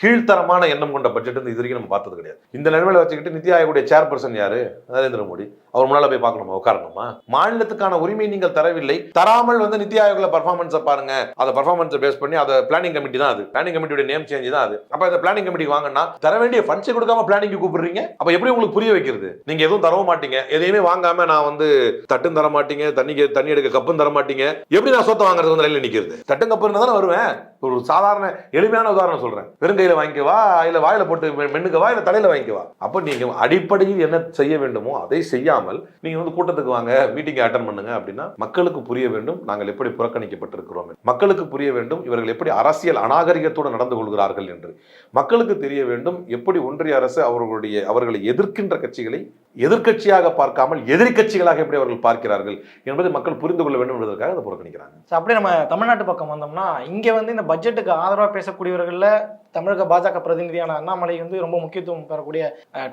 கீழ்த்தரமான எண்ணம் கொண்ட பட்ஜெட் வந்து இது வரைக்கும் நம்ம பார்த்தது கிடையாது. இந்த நிலைமையில வச்சுக்கிட்டு நித்தி ஆயோடைய சேர்பர்சன் யாரு? நரேந்திர மோடி. அவர் முன்னால போய் பார்க்கணுமா? உட்காரணுமா? மாநிலத்துக்கான உரிமை நீங்கள் தரவில்லை. தராமல் வந்து நித்தி ஆயோக்ல பர்ஃபார்மன்ஸை பாருங்க. அதை பர்ஃபார்மன்ஸை பேஸ் பண்ணி அதை பிளானிங் கமிட்டி தான் அது. பிளானிங் கமிட்டியோட நேம் சேஞ்ச் தான் அது. அப்போ அந்த பிளானிங் கமிட்டி வாங்கினா தர வேண்டிய ஃபண்ட்ஸை கொடுக்காம பிளானிங் கூப்பிடுறீங்க? அப்போ எப்படி உங்களுக்கு புரிய வைக்கிறது? நீங்க எதுவும் தரவும் மாட்டீங்க. எதையுமே வாங்காம நான் வந்து தட்டும் தர மாட்டீங்க தண்ணிக்கு தண்ணி எடுக்க கப்பும் தர மாட்டீங்க. எப்படி நான் சொத்தை வாங்குறது வந்து நிலையில் நிற்கிறது தட்டும் கப்பு இருந்தா தானே வருவேன். ஒரு சாதாரண எளிமையான உதாரணம் சொல்றேன். வெறுங்கையில வாங்கிக்கவா இல்ல வாயில போட்டு மென்னுக்கவா இல்ல தலையில வாங்கிக்கவா அப்போ நீங்க அடிப்படையில் என்ன செய்ய வேண்டுமோ அதை செய்யாமல் நீங்க வந்து கூட்டத்துக்கு வாங்க மீட்டிங் அட்டன் பண்ணுங்க அப்படின்னா மக்களுக்கு புரிய வேண்டும் நாங்கள் எப்படி புறக்கணிக்கப்பட்டிருக்கிறோம் மக்களுக்கு புரிய வேண்டும் இவர்கள் எப்படி அரசியல் அநாகரிகத்தோடு நடந்து கொள்கிறார்கள் என்று. மக்களுக்கு தெரிய வேண்டும் எப்படி ஒன்றிய அரசு அவர்களுடைய அவர்களை எதிர்க்கின்ற கட்சிகளை எதிர்க்கட்சியாக பார்க்காமல் எதிர்கட்சிகளாக எப்படி அவர்கள் பார்க்கிறார்கள் என்பதை மக்கள் புரிந்து கொள்ள வேண்டும் என்பதற்காக அதை புறக்கணிக்கிறாங்க. ஸோ அப்படியே நம்ம தமிழ்நாட்டு பக்கம் வந்தோம்னா இங்கே வந்து இந்த பட்ஜெட்டுக்கு ஆதரவாக பேசக்கூடியவர்களில் தமிழக பாஜக பிரதிநிதியான அண்ணாமலை வந்து ரொம்ப முக்கியத்துவம் பெறக்கூடிய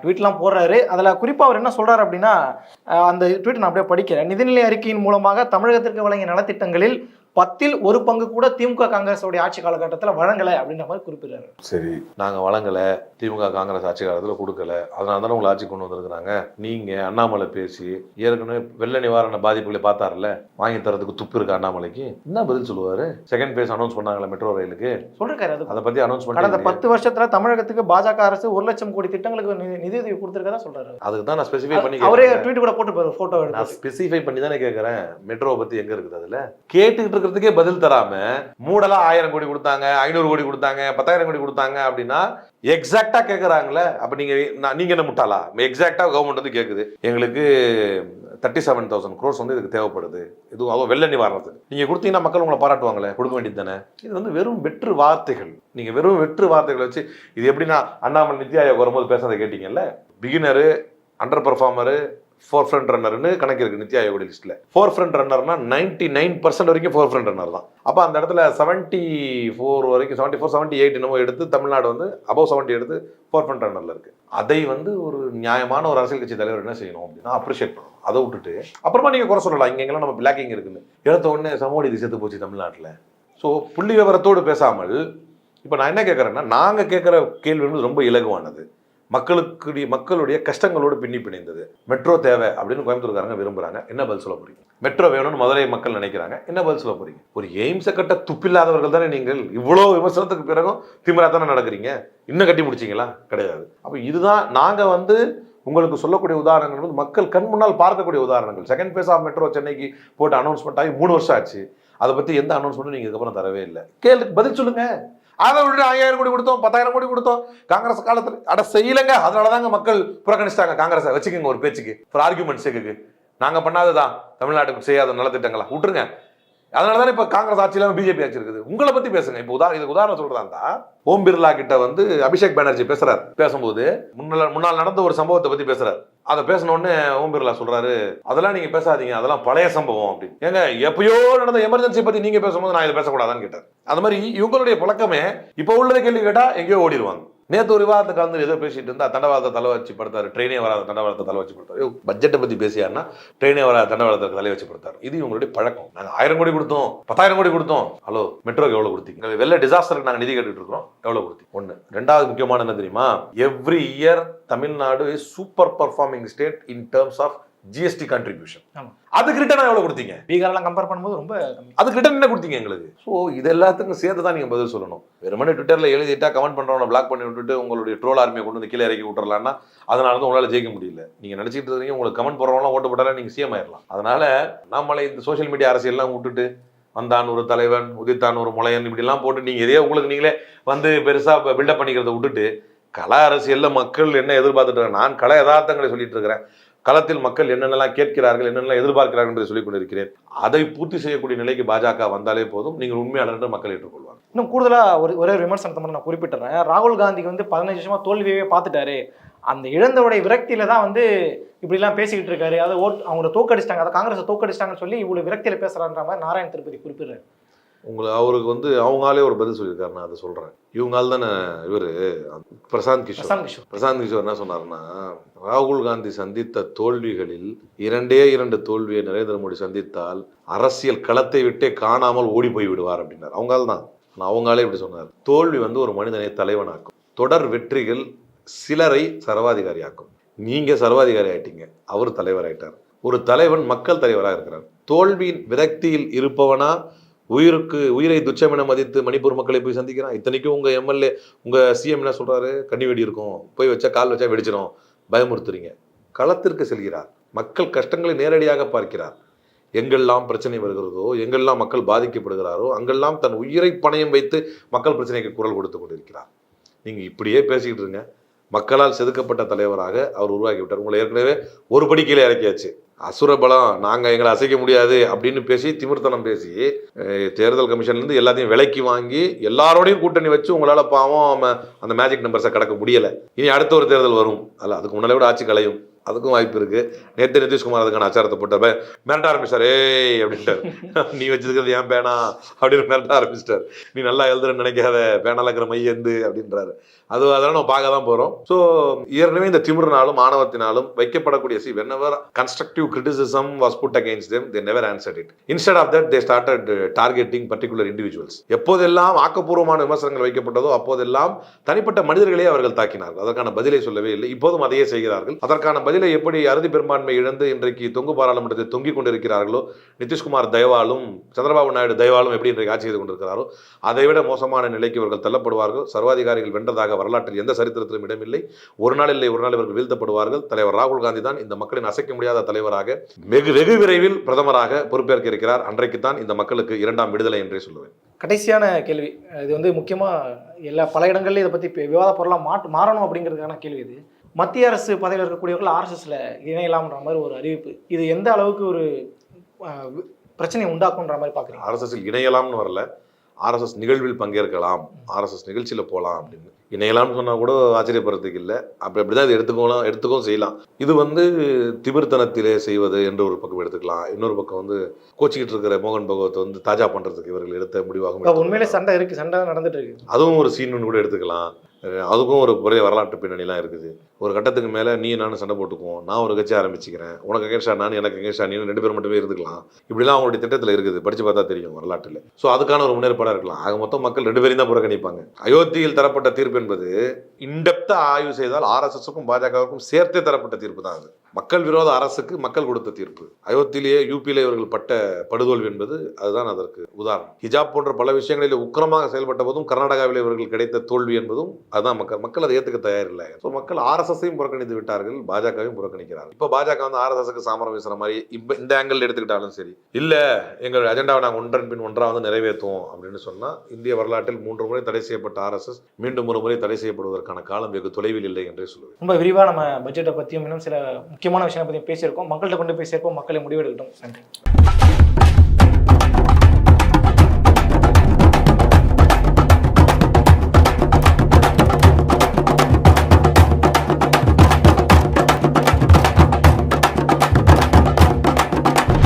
ட்வீட்லாம் போடுறாரு. அதில் குறிப்பாக அவர் என்ன சொல்கிறார் அப்படின்னா அந்த ட்வீட் நான் அப்படியே படிக்கிறேன். நிதிநிலை அறிக்கையின் மூலமாக தமிழகத்திற்கு வழங்கிய நலத்திட்டங்களில் பத்தில் ஒரு பங்கு கூட திமுக காங்கிரஸோடைய ஆட்சி காலகட்டத்தில் வழங்கலை அப்படின்ற மாதிரி குறிப்பிடுறாரு. சரி. நாங்க வழங்கல திமுக காங்கிரஸ் ஆட்சி காலத்துல கொடுக்கல. அதனால தானே உங்களை ஆட்சி கொண்டு வந்திருக்கிறாங்க. நீங்க அண்ணாமலை பேசி ஏற்கனவே வெள்ள நிவாரண பாதிப்புகளை பார்த்தாருல்ல? வாங்கி தரதுக்கு துப்பு இருக்கு அண்ணாமலைக்கு? என்ன பதில் சொல்லுவாரு? செகண்ட் பேஸ் அனௌன்ஸ் பண்ணாங்களே மெட்ரோ ரயிலுக்கு சொல்லிருக்காரு அது. அதை பத்தி அனௌன்ஸ் கடந்த பண்ணி பத்து வருஷத்துல தமிழகத்துக்கு பாஜக அரசு ஒரு லட்சம் கோடி திட்டங்களுக்கு நி- நிதியுதவி கொடுத்திருக்கதா சொல்றாரு. அதுக்கு தான் நான் ஸ்பெசிஃபை பண்ணி அவரே. ட்வீட் கூட போட்டு போட்டோ நான் ஸ்பெசிஃபை பண்ணி தானே கேட்கறேன் மெட்ரோ பத்தி எங்க இருக்குது அதுல? கேட்டுக்கிட்டு இருக்கிறதுக்கே பதில் தராம மூடலாம் ஆயிரம் கோடி கொடுத்தாங்க ஐநூறு கோடி கொடுத்தாங்க பத்தாயிரம் கோடி கொடுத்தாங்க அப்படின்னா எக்ஸாக்டா கேட்கறாங்களே அப்ப நீங்க நான் நீங்க என்ன முட்டாளா? எக்ஸாக்டா கவர்மெண்ட் வந்து கேக்குது. எங்களுக்கு தேர்ட்டி செவன் தௌசண்ட் க்ரோஸ் வந்து இதுக்கு தேவைப்படுது. இது அதுவும் வெள்ள நிவாரணத்துக்கு நீங்கள் கொடுத்தீங்கன்னா மக்கள் உங்களை பாராட்டுவாங்களே கொடுக்க வேண்டியது தானே? இது வந்து வெறும் வெற்று வார்த்தைகள். நீங்கள் வெறும் வெற்று வார்த்தைகளை வச்சு இது எப்படின்னா அண்ணாமலை நித்தி ஆயோக் வரும்போது பேசுறதை கேட்டீங்கல்ல? பிகினரு அண்டர் பர்ஃபார்மரு ஃபோர் ஃப்ரண்ட் ரன்னர்னு கணக்கு இருக்கு நித்தி ஆயோட லிஸ்ட்ல ஃபோர் ஃப்ரண்ட் ரன்னர்னா நைன்டி நைன் பர்சன்ட் வரைக்கும் ஃபோர் ஃப்ரண்ட் ரன்னர் தான். அப்போ அந்த இடத்துல செவன்ட்டி ஃபோர் வரைக்கும் செவன்ட்டி ஃபோர் செவன்ட்டி எயிட் என்னமோ எடுத்து தமிழ்நாடு வந்து அபவ் செவன்ட்டி எடுத்து ஃபோர் ஃப்ரண்ட் ரன்னர்ல இருக்கு. அதை வந்து ஒரு நியாயமான ஒரு அரசியல் கட்சி தலைவர் என்ன செய்யணும் அப்படின்னா அப்ரிஷியேட் பண்ணணும். அதை விட்டுட்டு அப்புறமா நீங்க குறை சொல்லலாம். இங்க நம்ம பிளாக்கிங் இருக்குன்னு. எடுத்த உடனே சமோடி இது செத்து போச்சு தமிழ்நாட்டில். ஸோ புள்ளி விவரத்தோடு பேசாமல் இப்போ நான் என்ன கேட்குறேன்னா நாங்கள் கேட்குற கேள்வி வந்து ரொம்ப இலகுவானது. மக்களுக்கு மக்களுடைய கஷ்டங்களோடு பின்னி பிணைந்தது. மெட்ரோ தேவை அப்படின்னு கோயம்புத்தூர்காரங்க விரும்புகிறாங்க என்ன பதில் சொல்ல போறீங்க? மெட்ரோ வேணும்னு மதுரை மக்கள் நினைக்கிறாங்க. என்ன பதில் சொல்ல போறீங்க? ஒரு எய்ம்ஸை கட்ட துப்பில்லாதவர்கள் தானே நீங்கள்? இவ்வளோ விமர்சனத்துக்கு பிறகும் திமிரா தானே நடக்கிறீங்க? இன்னும் கட்டி முடிச்சிங்களா? கிடையாது. அப்போ இதுதான் நாங்கள் வந்து உங்களுக்கு சொல்லக்கூடிய உதாரணங்கள் வந்து மக்கள் கண் முன்னால் பார்க்கக்கூடிய உதாரணங்கள். செகண்ட் ஃபேஸ் ஆஃப் மெட்ரோ சென்னைக்கு போட்டு அனௌன்ஸ்மெண்ட் ஆகி மூணு வருஷம் ஆச்சு. அதை பற்றி எந்த அனௌன்ஸ்மெண்ட்டும் நீங்கள் இதுக்கப்புறம் தரவே இல்லை. கேளுக்கு பதில் சொல்லுங்கள் அதை விட்டு ஐயாயிரம் கோடி கொடுத்தோம் பத்தாயிரம் கோடி கொடுத்தோம். காங்கிரஸ் காலத்தில் அட செய்யலைங்க. அதனால தாங்க மக்கள் புறக்கணிச்சிட்டாங்க காங்கிரஸை. வச்சுக்கோங்க ஒரு பேச்சுக்கு ஃபார் ஆர்குமெண்ட் சேக்குக்கு நாங்கள் பண்ணாததான் தமிழ்நாட்டுக்கு செய்யாத நலத்திட்டங்களா. விட்டுருங்க. அதனால தானே இப்போ காங்கிரஸ் ஆட்சி இல்லாமல் பிஜேபி ஆட்சி இருக்குது. உங்களை பற்றி பேசுங்க. இப்போ உதாரணம் இதுக்கு உதாரணம் சொல்கிறதா ஓம் பிர்லா கிட்ட வந்து அபிஷேக் பானர்ஜி பேசுறாரு. பேசும்போது முன்னால் முன்னால் நடந்த ஒரு சம்பவத்தை பற்றி பேசுறாரு. அதை பேசின ஓம் பிர்லா சொல்றாரு அதெல்லாம் நீங்க பேசாதீங்க. அதெல்லாம் பழைய சம்பவம் அப்படின்னு. ஏங்க எப்பயோ நடந்த எமர்ஜென்சி பத்தி நீங்க பேசும்போது நான் இதை பேசக்கூடாதான்னு கேட்டார். அது மாதிரி இவங்களுடைய பழக்கமே இப்போ உள்ளதை கேள்வி கேட்டா எங்கேயோ ஓடிடுவாங்க நேற்று ஒரு விவாதத்தை கலந்து ஏதோ பேசிட்டு இருந்தா தண்டவாளத்தை தலை வச்சு படுத்தாரு. ட்ரெயினே வராத தண்டவாளத்தை தலை வச்சு படுத்தாரு. பட்ஜெட்டை பத்தி பேசியாருன்னா ட்ரெயினே வராத தண்டவாளத்தை தலை வச்சு படுத்தாரு. இது இவங்களுடைய பழக்கம். நாங்க ஆயிரம் கோடி கொடுத்தோம். பத்தாயிரம் கோடி கொடுத்தோம். ஹலோ மெட்ரோக்கு எவ்வளவு கொடுத்தீங்க? எங்களுக்கு வெள்ள டிசாஸ்டருக்கு நாங்க நிதி கேட்டுட்டு இருக்கிறோம். எவ்வளவு கொடுத்தீங்க? ஒண்ணு. ரெண்டாவது முக்கியமான என்ன தெரியுமா? Every year Tamil Nadu is super performing state in terms of GST contribution. அதுக்கு ரிட்டர்ன் எவ்வளவு கொடுத்தீங்க? பீகார்லாம் கம்பேர் பண்ணும்போது ரொம்ப அதுக்கு ரிட்டர்ன் என்ன கொடுத்தீங்க எங்களுக்கு? ஸோ இது எல்லாத்துக்கும் சேர்த்து தான் நீங்கள் பதில் சொல்லணும். வெறுமனே ட்விட்டரில் எழுதிட்டா கமெண்ட் பண்ணுறவனை பிளாக் பண்ணி விட்டுட்டு உங்களுடைய ட்ரோல் ஆர்மியை கொண்டு வந்து கீழே இறக்கி விட்டுறலாம்னா அதனால தான் உங்களால் ஜெயிக்க முடியல. நீங்கள் நினச்சிட்டு இருக்கீங்க உங்களுக்கு கமெண்ட் போடுறவங்களாம் ஓட்டு போட்டாலும் நீங்கள் சிஎம் ஆயிடலாம் அதனால நம்மளை இந்த சோஷியல் மீடியா அரசியல்லாம் விட்டுட்டு வந்தான் ஒரு தலைவன் உதித்தான் ஒரு முளையன் இப்படிலாம் போட்டு நீங்கள் இதே உங்களுக்கு நீங்களே வந்து பெருசாக பில்டப் பண்ணிக்கிறத விட்டுட்டு கல அரசியலில் மக்கள் என்ன எதிர்பார்த்துட்டு இருக்காங்க? நான் கல யதார்த்தங்களை சொல்லிட்டு இருக்கிறேன். களத்தில் மக்கள் என்னென்னலாம் கேட்கிறார்கள் என்னென்னலாம் எதிர்பார்க்கிறார்கள் என்று சொல்லிக் கொண்டிருக்கிறேன். அதை பூர்த்தி செய்யக்கூடிய நிலைக்கு பாஜக வந்தாலே போதும். நீங்கள் உண்மையாளர் என்று மக்கள் ஏற்றுக்கொள்வாங்க இன்னும் கூடுதலாக ஒரு ஒரே ஒரு விமர்சனத்தை மட்டும் நான் குறிப்பிட்டுறேன். ராகுல் காந்திக்கு வந்து பதினஞ்சு வருஷமா தோல்வியவே பார்த்துட்டாரு. அந்த இழந்தவுடைய விரக்தியில தான் வந்து இப்படிலாம் பேசிக்கிட்டு இருக்காரு. அதை ஓட் அவங்கள தோக்கடிச்சிட்டாங்க. அதை காங்கிரஸை தோக்கடிச்சிட்டாங்கன்னு சொல்லி இவ்வளவு விரக்தியில பேசுறான்ற மாதிரி நாராயண திருப்பதி குறிப்பிடுறாரு. உங்களை அவருக்கு வந்து அவங்களே ஒரு பதில் சொல்லியிருக்காரு நான் அதை சொல்கிறேன் இவங்கால் தானே இவர் பிரசாந்த் கிஷோர். பிரசாந்த் கிஷோர். என்ன சொன்னாருன்னா ராகுல் காந்தி சந்தித்த தோல்விகளில் இரண்டே இரண்டு தோல்வியை நரேந்திர மோடி சந்தித்தால் அரசியல் களத்தை விட்டே காணாமல் ஓடி போய் விடுவார் அப்படின்னார். அவங்கால் தான். ஆனால் அவங்களே இப்படி சொன்னார். தோல்வி வந்து ஒரு மனிதனை தலைவனாக்கும். தொடர் வெற்றிகள் சிலரை சர்வாதிகாரியாக்கும். நீங்கள் சர்வாதிகாரி ஆயிட்டீங்க. அவர் தலைவர் ஆயிட்டார். ஒரு தலைவன் மக்கள் தலைவராக இருக்கிறார். தோல்வியின் விரக்தியில் இருப்பவனா உயிருக்கு உயிரை துச்சமென மதித்து மணிப்பூர் மக்களை போய் சந்திக்கிறான். இத்தனைக்கும் உங்கள் எம்எல்ஏ உங்கள் சிஎம் என்ன சொல்கிறாரு கண்ணி வெடி இருக்கும். போய் வச்சா கால் வச்சா வெடிச்சிடும் பயமுறுத்துறீங்க. களத்திற்கு செல்கிறார். மக்கள் கஷ்டங்களை நேரடியாக பார்க்கிறார். எங்கெல்லாம் பிரச்சனை வருகிறதோ எங்கெல்லாம் மக்கள் பாதிக்கப்படுகிறாரோ அங்கெல்லாம் தன் உயிரை பணயம் வைத்து மக்கள் பிரச்சனைக்கு குரல் கொடுத்து கொண்டிருக்கிறார். நீங்கள் இப்படியே பேசிக்கிட்டு இருங்க. மக்களால் செதுக்கப்பட்ட தலைவராக அவர் உருவாக்கி விட்டார் உங்களை ஏற்கனவே ஒரு படிக்கையில் இறக்கியாச்சு. அசுர பலம் நாங்கள் எங்களை அசைக்க முடியாது அப்படின்னு பேசி திமிர்த்தனம் பேசி தேர்தல் கமிஷன்லேருந்து எல்லாத்தையும் விலைக்கு வாங்கி எல்லாரோடையும் கூட்டணி வச்சு உங்களால் பாவம் அந்த மேஜிக் நம்பர்ஸை கடக்க முடியலை. இனி அடுத்த ஒரு தேர்தல் வரும். அல்ல அதுக்கு முன்னாலே கூட ஆட்சி கலையும். அதுக்கும் வாய்ப்பு இருக்கு. நேற்று நிதிஷ்குமார் அதுக்கான அச்சாரத்தை போட்டப்ப மிரட்ட ஆரம்பிச்சார் ஏய் அப்படின்ட்டார். நீ வச்சிருக்கிறது ஏன் பேனா? அப்படின்னு மிரட்ட ஆரம்பிச்சிட்டார். நீ நல்லா எழுதுறன்னு நினைக்காத பேனால இருக்கிற மை எந்து அப்படின்றாரு. அது அதெல்லாம் நம்ம பார்க்க தான் போறோம். ஸோ ஏற்கனவே இந்த திமிர்னாலும் ஆணவத்தினாலும் வைக்கப்படக்கூடிய see whenever constructive criticism was put against them they never answer it instead of that they started targeting particular individuals எப்போதெல்லாம் ஆக்கப்பூர்வமான விமர்சனங்கள் வைக்கப்பட்டதோ அப்போதெல்லாம் தனிப்பட்ட மனிதர்களே அவர்கள் தாக்கினார்கள். அதற்கான பதிலை சொல்லவே இல்லை. இப்போதும் அதையே செய்கிறார்கள். அதற்கான பதிலை எப்படி அறுதி பெரும்பான்மை இழந்து இன்றைக்கு தொங்கு பாராளுமன்றத்தில் தொங்கிக் கொண்டிருக்கிறார்களோ நிதிஷ்குமார் தயவாலும் சந்திரபாபு நாயுடு தயவாலும் எப்படி இன்றைக்கு ஆட்சி செய்து கொண்டிருக்கிறாரோ அதைவிட மோசமான நிலைக்கு இவர்கள் தள்ளப்படுவார்கள். சர்வாதிகாரிகள் வென்றதாக வரலாற்றில் எந்த சரித்திரத்திலும் இடமில்லை. ஒரு நாள் இல்லை ஒரு நாள் இவர்கள் வீழ்த்தப்படுவார்கள். தலைவர் ராகுல் காந்தி தான் இந்த மக்களின் அசைக்க முடியாத தலைவராக வெகு வெகு விரைவில் பிரதமராக பொறுப்பேற்க இருக்கிறார் அன்றைக்கு தான் இந்த மக்களுக்கு இரண்டாம் விடுதலை என்றே சொல்லுவேன். கடைசியான கேள்வி. இது வந்து முக்கியமாக எல்லா பல இடங்கள்லையும் இதை பற்றி விவாத பொருளாக மாட்டு மாறணும் அப்படிங்கிறதுக்கான கேள்வி இது. மத்திய அரசு பதவியில் இருக்கக்கூடியவர்கள் ஆர்எஸ்எஸ்ல இணையலாம்ன்ற மாதிரி ஒரு அறிவிப்பு. இது எந்த அளவுக்கு ஒரு பிரச்சனையை உண்டாக்குன்ற மாதிரி பார்க்குறீங்க ஆர்எஸ்எஸ்ஸில் இணையலாம்னு வரல. ஆர்எஸ்எஸ் நிகழ்வில் பங்கேற்கலாம். ஆர்எஸ்எஸ் நிகழ்ச்சியில் போகலாம் அப்படின்னு. இணையலாம்னு சொன்னால் கூட ஆச்சரியப்படுறதுக்கு இல்லை. அப்படி அப்படி தான் இது எடுத்துக்கலாம் எடுத்துக்கவும் செய்யலாம். இது வந்து திமிர்த்தனத்திலே செய்வது என்று ஒரு பக்கம் எடுத்துக்கலாம். இன்னொரு பக்கம் வந்து கோச்சிக்கிட்டு இருக்கிற மோகன் பகவத் வந்து தாஜா பண்ணுறதுக்கு இவர்கள் எடுத்த முடிவாகவும் இப்போ உண்மையிலே. சண்டை இருக்குது சண்டை நடந்துட்டு இருக்கு. அதுவும் ஒரு சீன் கூட எடுத்துக்கலாம். அதுக்கும் ஒரு பெரிய வரலாற்று பின்னணிலாம் இருக்குது. ஒரு கட்டத்துக்கு மேலே நீ நானும் சண்டை போட்டுக்குவோம். நான் ஒரு கட்சி ஆரம்பிச்சுக்கிறேன். உனக்கு அகேன்ஸ்டா நான் எனக்கு அகேன்ஸ்டா நீ ரெண்டு பேரும் மட்டுமே இருந்துக்கலாம். இப்படிலாம் அவங்களுடைய திட்டத்தில் இருக்குது. படித்து பார்த்தா தெரியும் வரலாற்றில். ஸோ அதுக்கான ஒரு முன்னேற்பாடாக இருக்கலாம். ஆக மொத்தம் மக்கள் ரெண்டு பேரையும் தான் புறக்கணிப்பாங்க. அயோத்தியில் தரப்பட்ட தீர்ப்பு என்பது இன்டெப்தா ஆய்வு செய்தால் ஆர்எஸ்எஸ்க்கும் பாஜகவுக்கும் சேர்த்தே தரப்பட்ட தீர்ப்பு தான் அது. மக்கள் விரோத அரசுக்கு மக்கள் கொடுத்த தீர்ப்பு. அயோத்தியிலேயே யூபியிலே இவர்கள் பட்ட படுதோல்வி என்பது அதுதான் அதற்கு உதாரணம். ஹிஜாப் போன்ற பல விஷயங்களில் உக்கிரமாக செயல்பட்ட போதும் கர்நாடகாவில் இவர்கள் கிடைத்த தோல்வி என்பதும் அதுதான் மக்கள் மக்கள் அதை ஏற்றுக்க தயாரில்லை. ஸோ மக்கள் ஆர்எஸ்எஸையும் புறக்கணித்து விட்டார்கள் பாஜகவையும் புறக்கணிக்கிறார்கள். இப்போ பாஜக வந்து ஆர்எஸ்எஸ்க்கு சாமரம் வீசுற மாதிரி இப்போ இந்த ஆங்கிள் எடுத்துக்கிட்டாலும் சரி இல்லை எங்கள் அஜெண்டாவை நாங்கள் ஒன்றன் பின் ஒன்றாக வந்து நிறைவேற்றுவோம் அப்படின்னு சொன்னால் இந்திய வரலாற்றில் மூன்று முறை தடை செய்யப்பட்ட ஆர்எஸ்எஸ் மீண்டும் ஒரு முறை தடை செய்யப்படுவதற்கான காலம் வெகு தொலைவில் இல்லை என்றே சொல்லுவேன். ரொம்ப விரிவாக நம்ம பட்ஜெட்டை பற்றியும் இன்னும் சில முக்கியமான விஷயம் பற்றியும் பேசியிருக்கோம். மக்கள்கிட்ட கொண்டு போய் சேர்ப்போம். மக்களை முடிவெடுக்கட்டும். நன்றி.